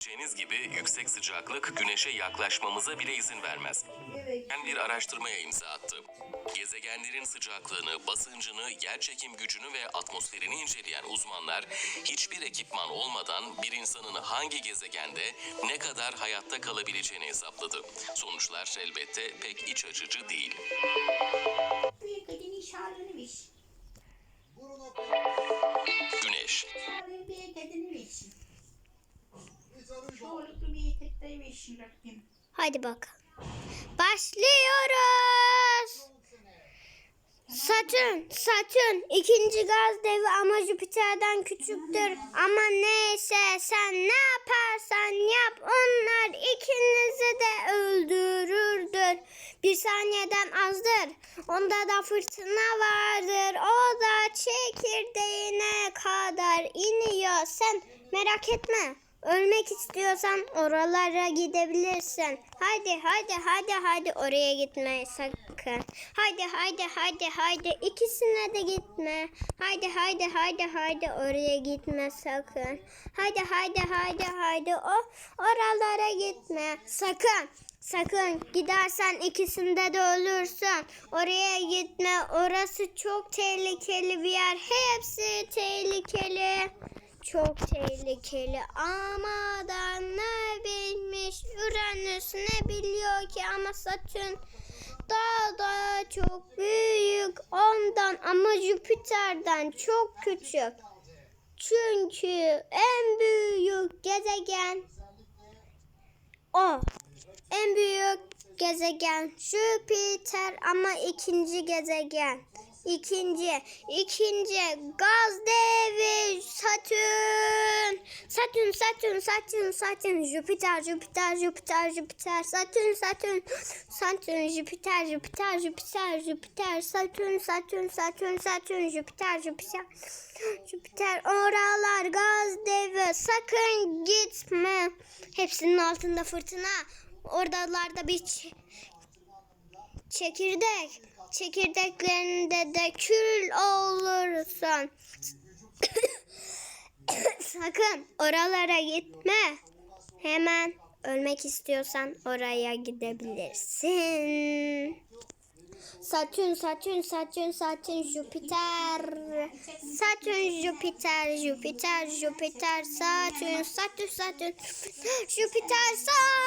Bileceğiniz gibi yüksek sıcaklık güneşe yaklaşmamıza bile izin vermez. Ben bir araştırmaya imza attı. Gezegenlerin sıcaklığını, basıncını, yerçekim gücünü ve atmosferini inceleyen uzmanlar hiçbir ekipman olmadan bir insanın hangi gezegende ne kadar hayatta kalabileceğini hesapladı. Sonuçlar elbette pek iç açıcı değil. Hadi bakalım. Başlıyoruz. Satürn, Satürn ikinci gaz devi ama Jüpiter'den küçüktür. Ama neyse sen ne yaparsan yap onlar ikinizi de öldürürdür. Bir saniyeden azdır. Onda da fırtına vardır. O da çekirdeğine kadar iniyor. Sen merak etme. Ölmek istiyorsan oralara gidebilirsin. Hadi hadi hadi hadi oraya gitme sakın. Hadi hadi hadi hadi ikisine de gitme. Hadi hadi hadi hadi oraya gitme sakın. Hadi hadi hadi hadi o oralara gitme sakın. Sakın gidersen ikisinde de ölürsün. Oraya gitme. Orası çok tehlikeli bir yer. Hepsi tehlikeli. Çok tehlikeli ama da ne bilmiş Uranüs ne biliyor ki ama Satürn daha da çok büyük ondan ama Jüpiter'den çok küçük. Çünkü en büyük gezegen o. En büyük gezegen Jüpiter ama ikinci gezegen. İkinci, ikinci gaz devi Satürn. Satürn, Satürn, Satürn, Satürn, Jüpiter, Jüpiter, Jüpiter, Jüpiter, Satürn, Satürn, Satürn, Jüpiter, Jüpiter, Jüpiter, Jüpiter, Satürn, Satürn, Satürn, Satürn, Jüpiter, Jüpiter, Jüpiter, oralar gaz devi. Sakın gitme. Hepsinin altında fırtına. Oralarda bir çekirdek. Çekirdeklerinde de kül olursun. Sakın oralara gitme. Hemen ölmek istiyorsan oraya gidebilirsin. Satürn, Satürn, Satürn, Satürn, Jüpiter. Satürn, Jüpiter, Jüpiter, Jüpiter, Satürn, Satürn, Satürn, Jüpiter, Satürn.